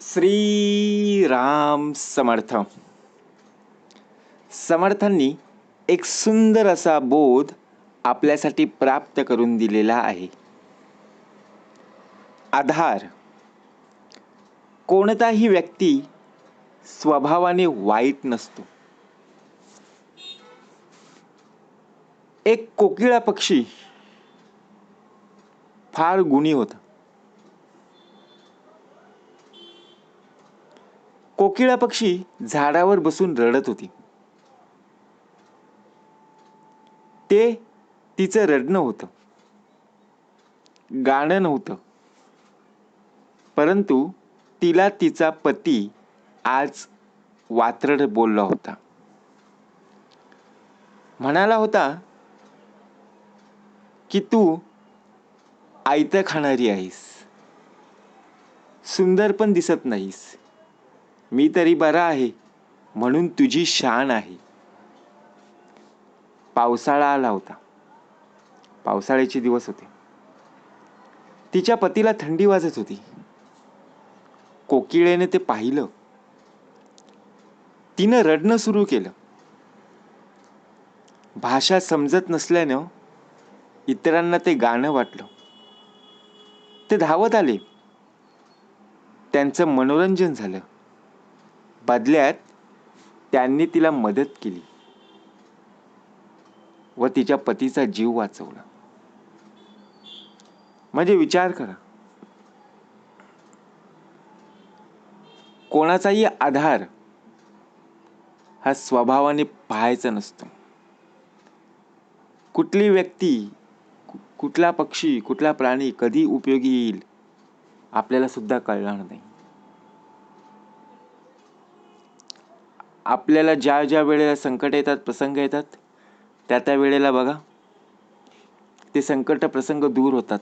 श्री राम समर्थ. समर्थांनी एक सुंदर असा बोध आपल्यासाठी प्राप्त करून दिलेला आहे. आधार. कोणताही व्यक्ती स्वभावाने वाईट नसतो. एक कोकिळा पक्षी फार गुणी होता. कोकिळा पक्षी झाडावर बसून रडत होती. ते तिचं रडणं होतं. गाणं नव्हतं. परंतु तिला तिचा पती आज वात्रड बोलला होता. म्हणाला होता की तू आयतं खाणारी आहेस. सुंदर पण दिसत नाहीस. मी तरी बरा आहे म्हणून तुझी शान आहे. पावसाळा आला होता. पावसाळ्याचे दिवस होते. तिच्या पतीला थंडी वाजत होती. कोकिळेने ते पाहिलं. तिनं रडणं सुरू केलं. भाषा समजत नसल्यानं इतरांना ते गाणं वाटलं. ते धावत आले. त्यांचं मनोरंजन झालं. बदल्यात त्यांनी तिला मदत केली व तिच्या पतीचा जीव वाचवला. म्हणजे विचार करा. कोणाचाही आधार हा स्वभावाने पाहायचा नसतो. कुठली व्यक्ती कुठला पक्षी कुठला प्राणी कधी उपयोगी येईल आपल्याला सुद्धा कळणार नाही. आपल्याला ज्या ज्या वेळेला संकट येतात प्रसंग येतात त्या त्या वेळेला बघा ते संकट प्रसंग दूर होतात.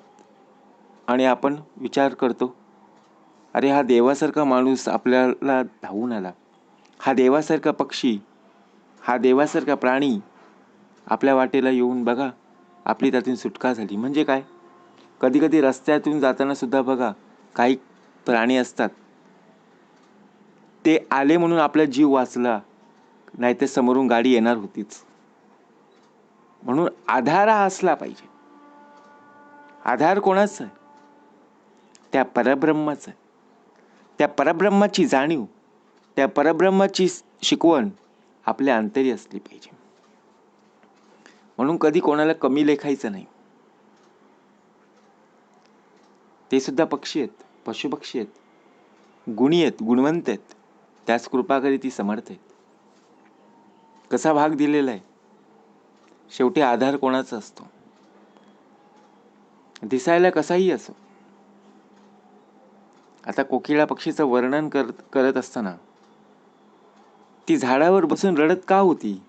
आणि आपण विचार करतो अरे हा देवासारखा माणूस आपल्याला धावून आला. हा देवासारखा पक्षी हा देवासारखा प्राणी आपल्या वाटेला येऊन बघा आपली त्यातून सुटका झाली. म्हणजे काय? कधी कधी रस्त्यातून जाताना सुद्धा बघा काही प्राणी असतात ते आले म्हणून आपला जीव वाचला नाही तर समोरून गाडी येणार होतीच. म्हणून आधार हा असला पाहिजे. आधार कोणाचा? आहे त्या परब्रह्माचा. आहे त्या परब्रह्माची जाणीव त्या परब्रह्माची शिकवण आपल्या अंतरी असली पाहिजे. म्हणून कधी कोणाला कमी लेखायचं नाही. ते सुद्धा पक्षी आहेत पशुपक्षी आहेत. गुणी आहेत गुणवंत आहेत. त्याच कृपा करी ती समर्थ आहे. कसा भाग दिलेला आहे? शेवटी आधार कोणाचा असतो? दिसायला कसाही असो. आता कोकिळा पक्षीचं वर्णन करत करत असताना ती झाडावर बसून रडत का होती?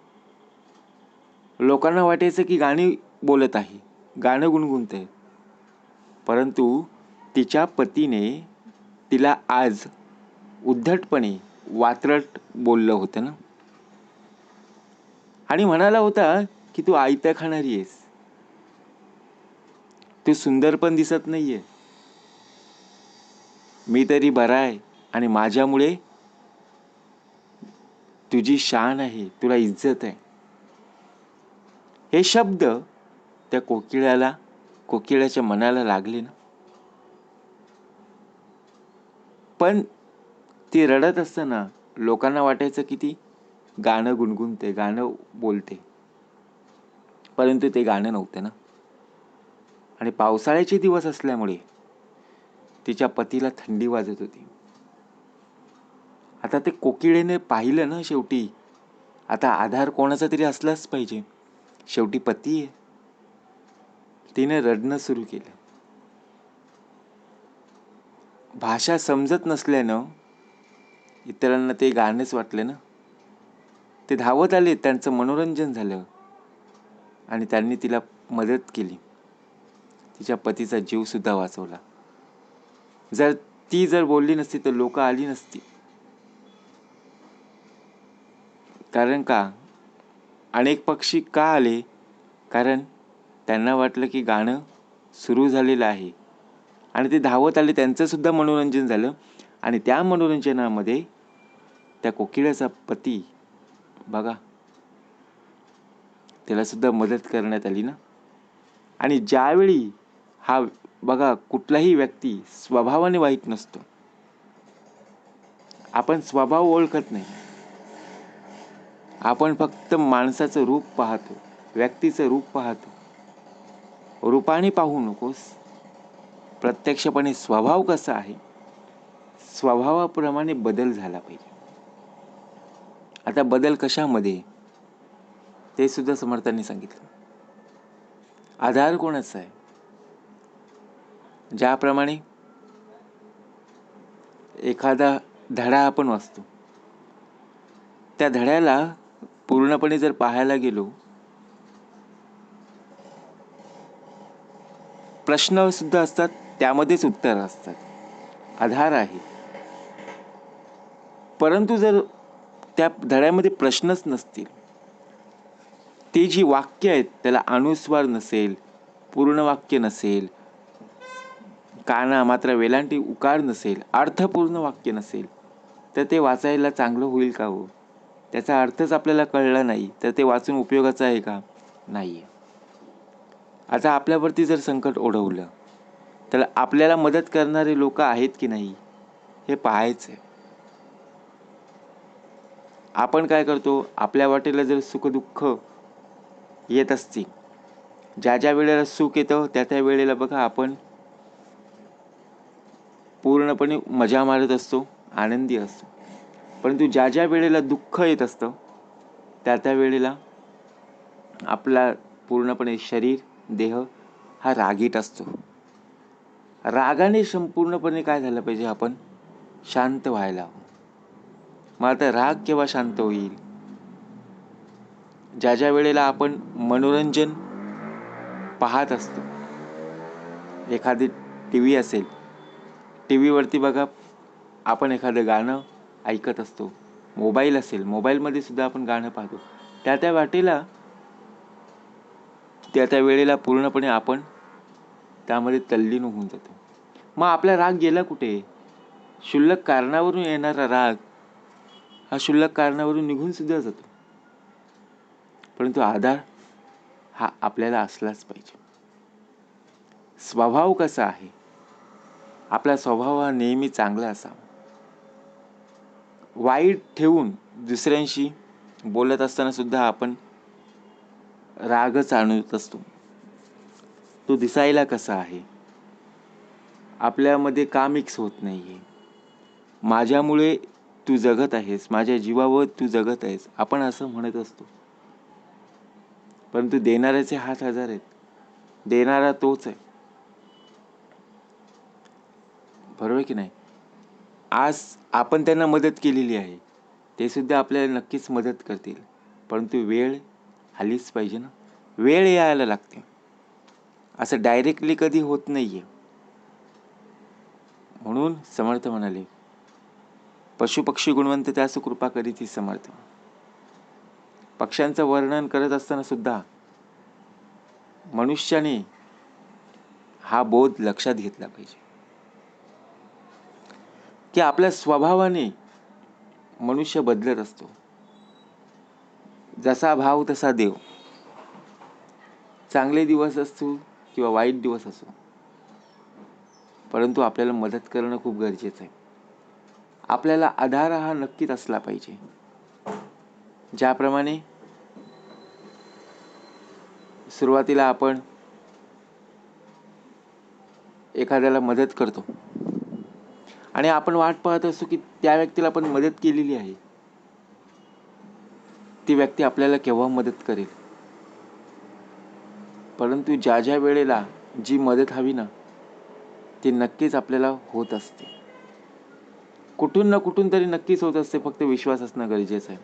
लोकांना वाटायचं की गाणी बोलत आहे गाणं गुणगुणते परंतु तिच्या पतीने तिला आज उद्धटपणे वात्रट बोललं होतं ना? आणि म्हणाला होता की तू आयत्या खाणारी आहेस. तू सुंदर पण दिसत नाहीये. मी तरी बरा आहे आणि माझ्यामुळे तुझी शान आहे तुला इज्जत आहे. हे शब्द त्या कोकिळ्याला कोकिळ्याच्या मनाला लागले ना. पण ती रडत असताना लोकांना वाटायचं की ती गाणं गुणगुणते गाणं बोलते. परंतु ते गाणं नव्हतं ना. आणि पावसाळ्याचे दिवस असल्यामुळे तिच्या पतीला थंडी वाजत होती. आता ते कोकिळेने पाहिलं ना शेवटी. आता आधार कोणाचा तरी असलाच पाहिजे. शेवटी पती आहे. तिने रडणं सुरू केलं. भाषा समजत नसल्यानं इतरांना ते गाणंच वाटले ना? ते धावत आले त्यांचं मनोरंजन झालं आणि त्यांनी तिला मदत केली. तिच्या पतीचा जीवसुद्धा वाचवला. जर ती जर बोलली नसती तर लोक आली नसती. कारण का? अनेक पक्षी का आले? कारण त्यांना वाटलं की गाणं सुरू झालेलं आहे. आणि ते धावत आले त्यांचंसुद्धा मनोरंजन झालं. आणि त्या मनोरंजनामध्ये त्या कोकिळाचा पती बघा. त्याला सुद्धा मदत करण्यात आली ना? आणि ज्यावेळी हा बघा कुठलाही व्यक्ती स्वभावाने वाईट नसतो. आपण स्वभाव ओळखत नाही. आपण फक्त माणसाचं रूप पाहतो व्यक्तीचं रूप पाहतो. रूपाने पाहू नकोस. प्रत्यक्षपणे स्वभाव कसा आहे? स्वभावाप्रमाणे बदल झाला पाहिजे. आता बदल कशामध्ये? ते सुद्धा समर्थांनी सांगितलं. आधार कोणाचा आहे? ज्याप्रमाणे एखादा धडा आपण वाचतो. त्या धड्याला पूर्णपणे जर पाहायला गेलो प्रश्न सुद्धा असतात त्यामध्येच उत्तर असतात. आधार आहे. परंतु जर त्या धड्यामध्ये प्रश्नच नसतील. ती जी वाक्य आहेत त्याला अनुस्वार नसेल पूर्ण वाक्य नसेल काना मात्र वेलांटी उकार नसेल अर्थपूर्ण वाक्य नसेल तर ते वाचायला चांगलं होईल का हो? त्याचा अर्थच आपल्याला कळला नाही तर ते वाचून उपयोगाचं आहे का? नाही आहे आता आपल्यावरती जर संकट ओढवलं तर आपल्याला मदत करणारे लोक आहेत की नाही हे पाहायचं आहे आपण काय करतो आपल्या वाटेला जर सुखदुःख येत असतील ज्या ज्या वेळेला सुख येतं त्या त्या वेळेला बघा आपण पूर्णपणे मजा मारत असतो आनंदी असतो. परंतु ज्या ज्या वेळेला दुःख येत असतं त्या त्या वेळेला आपला पूर्णपणे शरीर देह हा रागीट असतो. रागाने संपूर्णपणे काय झालं पाहिजे आपण? शांत व्हायला हवं. मग आता राग केव्हा शांत होईल? ज्या ज्या वेळेला आपण मनोरंजन पाहत असतो एखादी टी व्ही असेल टी व्हीवरती बघा आपण एखादं गाणं ऐकत असतो मोबाईल असेल मोबाईलमध्ये सुद्धा आपण गाणं पाहतो. त्या त्या वाटेला त्या त्या वेळेला पूर्णपणे आपण त्यामध्ये तल्लीन होऊन जातो. मग आपला राग गेला कुठे? क्षुल्लक कारणावरून येणारा राग हा क्षुल्लक कारणावरून निघून सुद्धा जातो. परंतु आधार हा आपल्याला असलाच पाहिजे. स्वभाव कसा आहे? आपला स्वभाव हा नेहमी चांगला असावा. वाईट ठेवून दुसऱ्यांशी बोलत असताना सुद्धा आपण रागच आणत असतो. तो दिसायला कसा आहे? आपल्यामध्ये का मिक्स होत नाही आहे माझ्यामुळे तू जगत आहेस माझ्या जीवावर तू जगत आहेस आपण असं म्हणत असतो. परंतु देणाऱ्याचे हात हजार आहेत. देणारा तोच आहे. बरोबर की नाही? आज आपण त्यांना मदत केलेली आहे. ते सुद्धा आपल्याला नक्कीच मदत करतील. परंतु वेळ आलीच पाहिजे ना? वेळ यायला लागते. असं डायरेक्टली कधी होत नाही आहे म्हणून समर्थ म्हणाले पशुपक्षी गुणवंत त्यास कृपा करीती समर्थ. पक्ष्यांचं वर्णन करत असताना सुद्धा मनुष्याने हा बोध लक्षात घेतला पाहिजे. की आपल्या स्वभावाने मनुष्य बदलत असतो. जसा भाव तसा देव. चांगले दिवस असतो किंवा वाईट दिवस असो परंतु आपल्याला मदत करणं खूप गरजेचं आहे. आपल्याला आधार हा नक्कीच असला पाहिजे. ज्याप्रमाणे सुरुवातीला आपण एखाद्याला मदत करतो. आणि आपण वाट पाहत असतो की त्या व्यक्तीला आपण मदत केलेली आहे. ती व्यक्ती आपल्याला केव्हा मदत करेल? परंतु ज्या ज्या वेळेला जी मदत हवी ना ती नक्कीच आपल्याला होत असते. कुठून ना कुठून तरी नक्कीच होत असते फक्त विश्वास असणं गरजेचं आहे.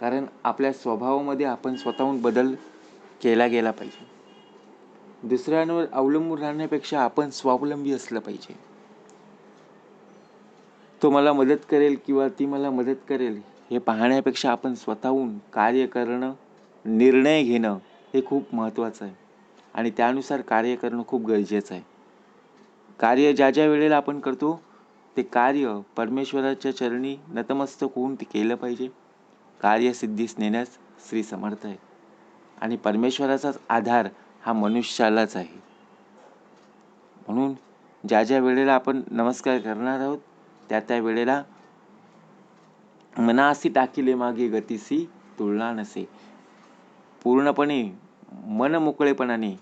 कारण आपल्या स्वभावामध्ये आपण स्वतःहून बदल केला गेला पाहिजे. दुसऱ्यांवर अवलंबून राहण्यापेक्षा आपण स्वावलंबी असलं पाहिजे. तो मला मदत करेल किंवा ती मला मदत करेल हे पाहण्यापेक्षा आपण स्वतःहून कार्य करणं निर्णय घेणं हे खूप महत्त्वाचं आहे. आणि त्यानुसार कार्य करणं खूप गरजेचं आहे. कार्य ज्या ज्या वेळेला आपण करतो ते कार्य परमेश्वराच्या चरणी नतमस्तक होऊन ते केलं पाहिजे. कार्यसिद्धीस नेण्यास श्री समर्थ आहे. आणि परमेश्वराचाच आधार हा मनुष्यालाच आहे. म्हणून ज्या ज्या वेळेला आपण नमस्कार करणार आहोत त्या त्या वेळेला मनासी टाकिले मागे गतीसी तुलना नसे. पूर्णपणे मन मोकळेपणाने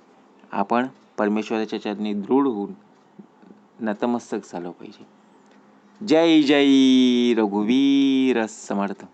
आपण परमेश्वराच्या चरणी दृढ होऊन नतमस्तक झालं पाहिजे. जय जय रघुवीर समर्थ.